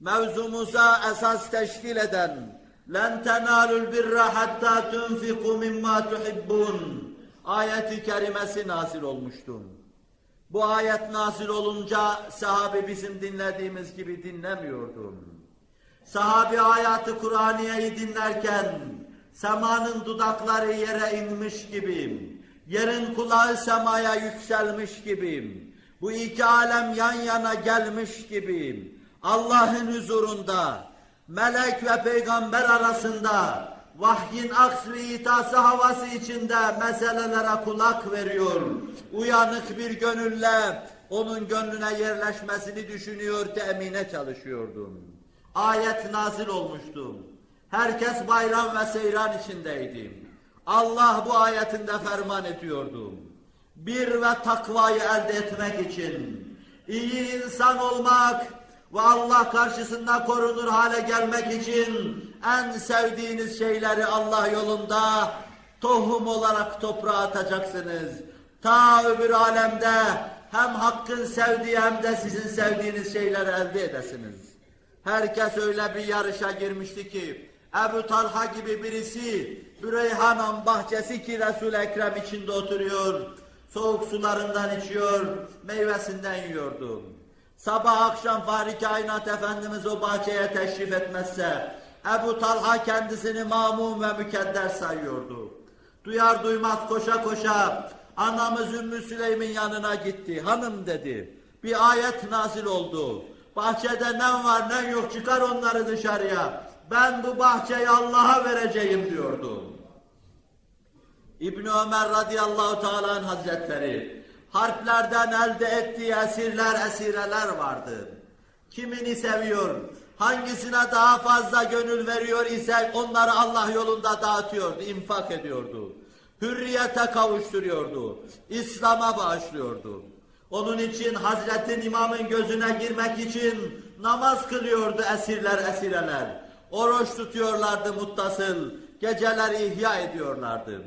mevzumuza esas teşkil eden لَنْ تَنَالُوا الْبِرَّ حَتَّى تُنْفِقُوا مِمَّا تُحِبُّونَ ayeti kerimesi nazil olmuştu. Bu ayet nazil olunca sahabe bizim dinlediğimiz gibi dinlemiyordu. Sahabi hayatı Kur'aniye'yi dinlerken semanın dudakları yere inmiş gibi, yerin kulağı semaya yükselmiş gibi, bu iki alem yan yana gelmiş gibi, Allah'ın huzurunda, melek ve peygamber arasında, vahyin aks ve itası havası içinde meselelere kulak veriyor. Uyanık bir gönülle onun gönlüne yerleşmesini düşünüyor, temine çalışıyordum. Ayet nazil olmuştu. Herkes bayram ve seyran içindeydi. Allah bu ayetinde ferman ediyordu. Bir ve takvayı elde etmek için, iyi insan olmak ve Allah karşısında korunur hale gelmek için en sevdiğiniz şeyleri Allah yolunda tohum olarak toprağa atacaksınız. Ta öbür alemde hem Hakk'ın sevdiği hem de sizin sevdiğiniz şeyleri elde edesiniz. Herkes öyle bir yarışa girmişti ki Ebu Talha gibi birisi Büreyhanan bahçesi ki Resul-i Ekrem içinde oturuyor. Soğuk sularından içiyor, meyvesinden yiyordu. Sabah akşam Fahri Kainat Efendimiz o bahçeye teşrif etmezse Ebu Talha kendisini mamum ve mükedder sayıyordu. Duyar duymaz koşa koşa anamız Ümmü Süleym'in yanına gitti. Hanım dedi. Bir ayet nazil oldu. Bahçede ne var ne yok çıkar onları dışarıya. Ben bu bahçeyi Allah'a vereceğim diyordu. İbn Ömer radıyallahu teala hazretleri harplerden elde ettiği esirler esireler vardı. Kimini seviyor, hangisine daha fazla gönül veriyor ise onları Allah yolunda dağıtıyordu, infak ediyordu. Hürriyete kavuşturuyordu, İslam'a bağışlıyordu. Onun için Hazretin İmam'ın gözüne girmek için namaz kılıyordu esirler esireler. Oruç tutuyorlardı muttasıl, geceleri ihya ediyorlardı.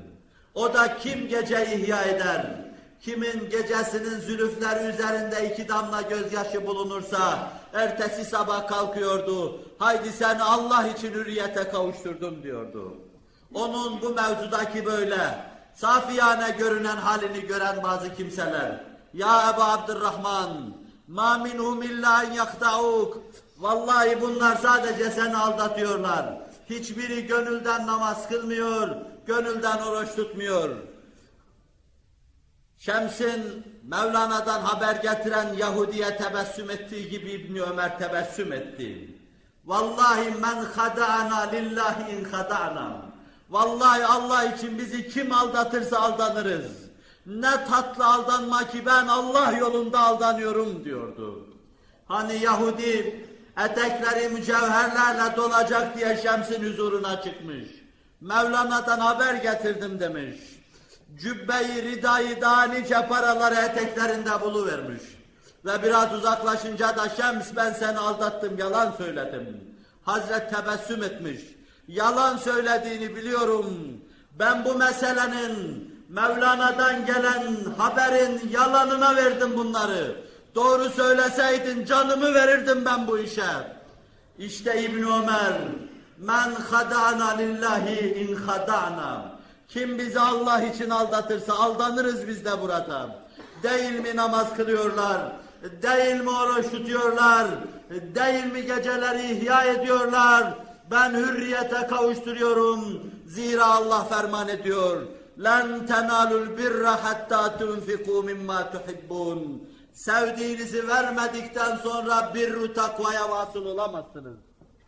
O da kim gece ihya eder? Kimin gecesinin zülüfleri üzerinde iki damla gözyaşı bulunursa, ertesi sabah kalkıyordu, haydi sen Allah için hürriyete kavuşturdum diyordu. Onun bu mevzudaki böyle, safiyane görünen halini gören bazı kimseler, Ya Ebu Abdurrahman, ma minhum illa yakta'uk, vallahi bunlar sadece seni aldatıyorlar. Hiçbiri gönülden namaz kılmıyor, gönülden oruç tutmuyor. Şems'in Mevlana'dan haber getiren Yahudi'ye tebessüm ettiği gibi İbni Ömer tebessüm etti. Vallahi men hada'ana lillahi in hada'na. Vallahi Allah için bizi kim aldatırsa aldanırız. Ne tatlı aldanma ki ben Allah yolunda aldanıyorum diyordu. Hani Yahudi etekleri mücevherlerle dolacak diye Şems'in huzuruna çıkmış. Mevlana'dan haber getirdim demiş. Cübbeyi, ridayı daha nice paraları eteklerinde buluvermiş. Ve biraz uzaklaşınca da Şems ben seni aldattım, yalan söyledim. Hazret tebessüm etmiş. Yalan söylediğini biliyorum. Ben bu meselenin Mevlana'dan gelen haberin yalanına verdim bunları. Doğru söyleseydin canımı verirdim ben bu işe. İşte İbn Ömer men hadana lillahi in hadana. Kim bizi Allah için aldatırsa aldanırız biz de burada. Değil mi namaz kılıyorlar? Değil mi oruç tutuyorlar? Değil mi geceleri ihya ediyorlar? Ben hürriyete kavuşturuyorum. Zira Allah ferman ediyor. Len tenalul birra hatta tunfiku mimma tuhibbun. Sevdiğinizi vermedikten sonra birru takvaya vasıl olamazsınız.